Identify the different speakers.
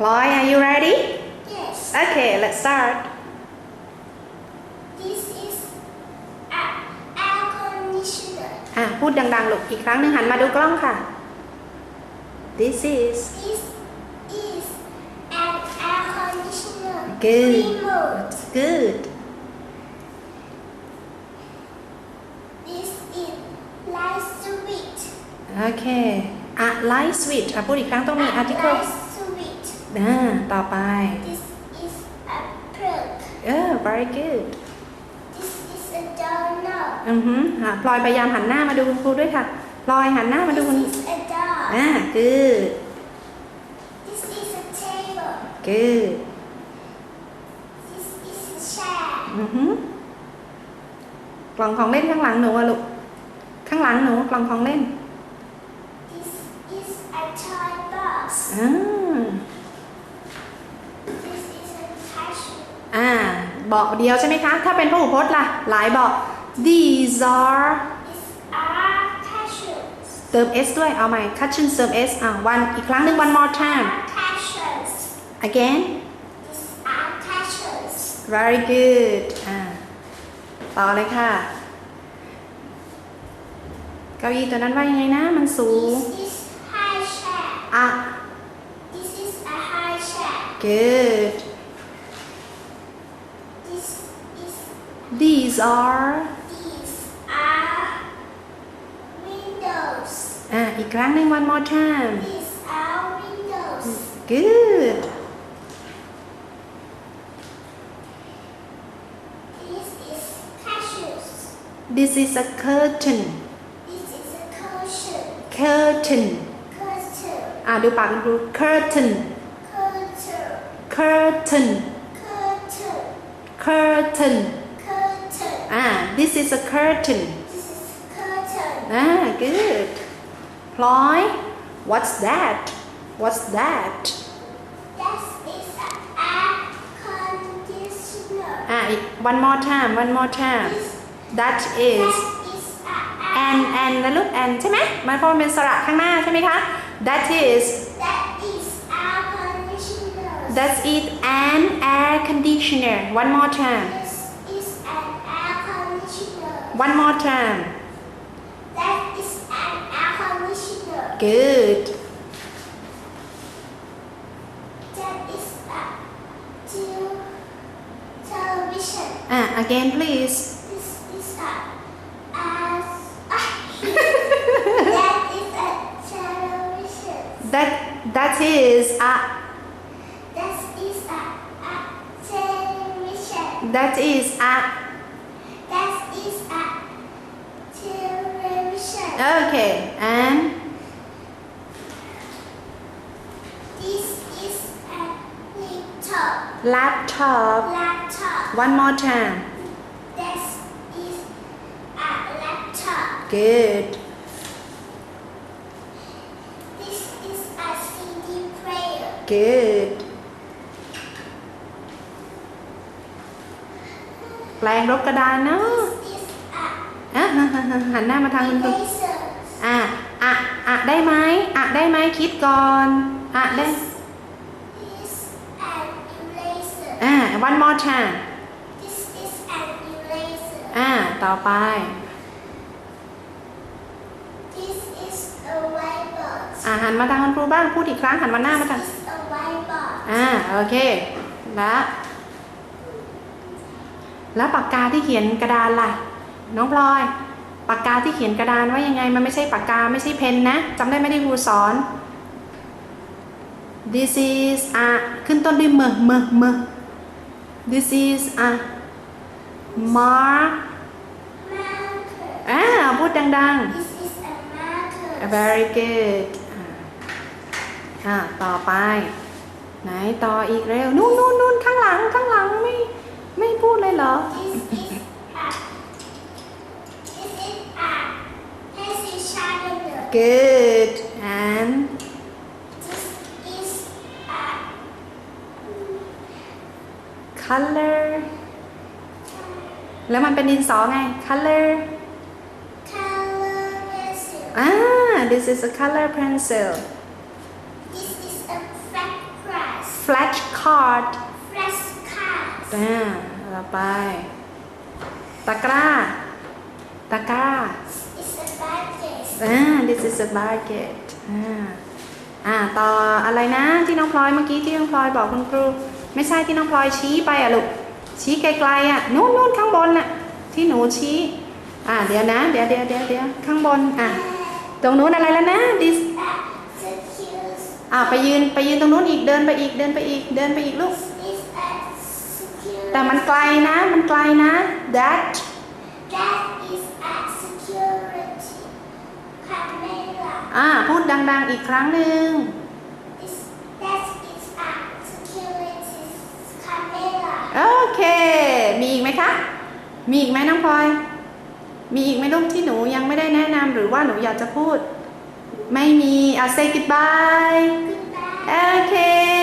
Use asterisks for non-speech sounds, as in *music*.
Speaker 1: Ploy, are you ready? Yes. Okay, let's start.
Speaker 2: This is air conditioner.
Speaker 1: Ah, อ่ะพูดดังๆลูกอีกครั้งหนึ่งหันมาดูกล้องค่ะ This is
Speaker 2: This is an air conditioner. Good. Remote. Good. This is light switch.
Speaker 1: Okay. อ่ะ light switch อ่ะพูดอีกครั้งต้องมี article นะต่อไป
Speaker 2: This is a p o o k
Speaker 1: เออ very good
Speaker 2: This is a j o u r n a l
Speaker 1: อือฮึอ่ะพลอยพยายามหันหน้ามาดูคุณครูด้วยค่ะพลอยหันหน้ามาดูคุ
Speaker 2: ณ This is a d o o
Speaker 1: อ่า good
Speaker 2: This is a table good This is a chair
Speaker 1: อือฮึกล่องของเล่นข้างหลังหนูอะลูก ข้างหลังหนูกล่องของเล่น
Speaker 2: This is a toy box
Speaker 1: อ่าเบากเดียวใช่ไหมคะ ถ้าเป็นพหูพจน์ล่ะ หลายบอก these are เติม s ด้วย เอาใหม่ cushion เติม s อ่ะ one อีกครั้งหนึ่ง one more time again very good อ่าต่อเลยค่ะ เก้าอี้ตัวนั้นว่ายังไงนะ มันสูง
Speaker 2: this is high chair อ่ะ this is a high chair
Speaker 1: good are
Speaker 2: These are windows
Speaker 1: อ่าอีกครั้งหนึ่ง ah, one more time
Speaker 2: These are windows hmm,
Speaker 1: good
Speaker 2: This is cashews
Speaker 1: This is a curtain
Speaker 2: This is a curtain
Speaker 1: curtain
Speaker 2: curtain ah,
Speaker 1: อ่าดูปากคุณครู curtain curtain curtain curtain curtain Ah, this is a curtain.
Speaker 2: Curtain.
Speaker 1: Ah, good. Ploy, what's that? What's that?
Speaker 2: That is an air conditioner.
Speaker 1: Ah, one more time, one more time. That is. an and and นะลูก and ใช่ไหมมันเพราะมันเป็นสระข้างหน้าใช่ไหมคะ that is
Speaker 2: that is air conditioner
Speaker 1: that is an air conditioner one more time one more time.
Speaker 2: That is an air conditioner.
Speaker 1: Good.
Speaker 2: That is a television.
Speaker 1: Ah, again, please.
Speaker 2: This is a. Uh, *laughs* that is a television.
Speaker 1: That that is a.
Speaker 2: That is a, a television.
Speaker 1: That is a. Okay, and
Speaker 2: this is a
Speaker 1: laptop. Laptop.
Speaker 2: Laptop.
Speaker 1: One more time.
Speaker 2: This is a laptop.
Speaker 1: Good.
Speaker 2: This is a CD player.
Speaker 1: Good. แปลงรบกระดานเนาะหันหน้ามาทางคุณครูอะได้ไหมอะได้ไหมคิดก่อนอะได้ u h one more time
Speaker 2: This is an eraser
Speaker 1: อ h ต่อไป
Speaker 2: This is a white box
Speaker 1: อ h หันมาทางคุณครูบ้าง พูดอีกครั้ง หันมาหน้ามาทาง This
Speaker 2: is a white box
Speaker 1: อ่าโอเค แล้วแล้วปากกาที่เขียนกระดานล่ะน้องพลอยปากกาที่เขียนกระดานว่ายังไง มันไม่ใช่ปากกา ไม่ใช่เพนนะจำได้ไม่ได้ครูสอน this is a ขึ้นต้นด้วยมมม this is a mark อ่าพูดดัง ๆ
Speaker 2: This is a marker
Speaker 1: very good อ่าต่อไป ไหนต่ออีกเร็ว นู่นนู่นนู่นข้างหลัง ข้างหลัง ไม่ไม่พูดเลยเหรอ This Good. And
Speaker 2: this is a
Speaker 1: color. แล้วมันเป็นดินสอไง color
Speaker 2: color pencil.
Speaker 1: Ah, this is a color pencil.
Speaker 2: This is a flat card.
Speaker 1: f l a t card.
Speaker 2: f l a t card.
Speaker 1: อ่าต่อไปตะกร้าตะกร้า ah this is a b a s k e t อ่าต่ออะไรนะที่น้องพลอยเมื่อกี้ที่น้องพลอยบอกคุณครู ไม่ใช่ที่น้องพลอยชี้ไปอ่ะลูกชี้ไกลๆอ่ะนู่นนู่นข้างบนน่ะที่หนูชี้อ่าเดี๋ยวนะเดี๋ยวเดี๋ยวเดี๋ยวเดี๋ยวข้างบนอ่าตรงนู้นอะไรแล้วนะ this อ่าไปยืนไปยืนตรงนู้นอีกเดินไปอีกเดินไปอีกเดินไปอีกลูก แต่มันไกลนะ มันไกลนะ that อ่า พูดดังๆอีกครั้งหนึ่ง
Speaker 2: t h is
Speaker 1: โอเค มีอีกไหมคะ มีอีกไหมน้องพลอย มีอีกไหมลูกที่หนูยังไม่ได้แนะนำหรือว่าหนูอยากจะพูด ไม่มี อ่ะ say goodbye Goodbye โอเค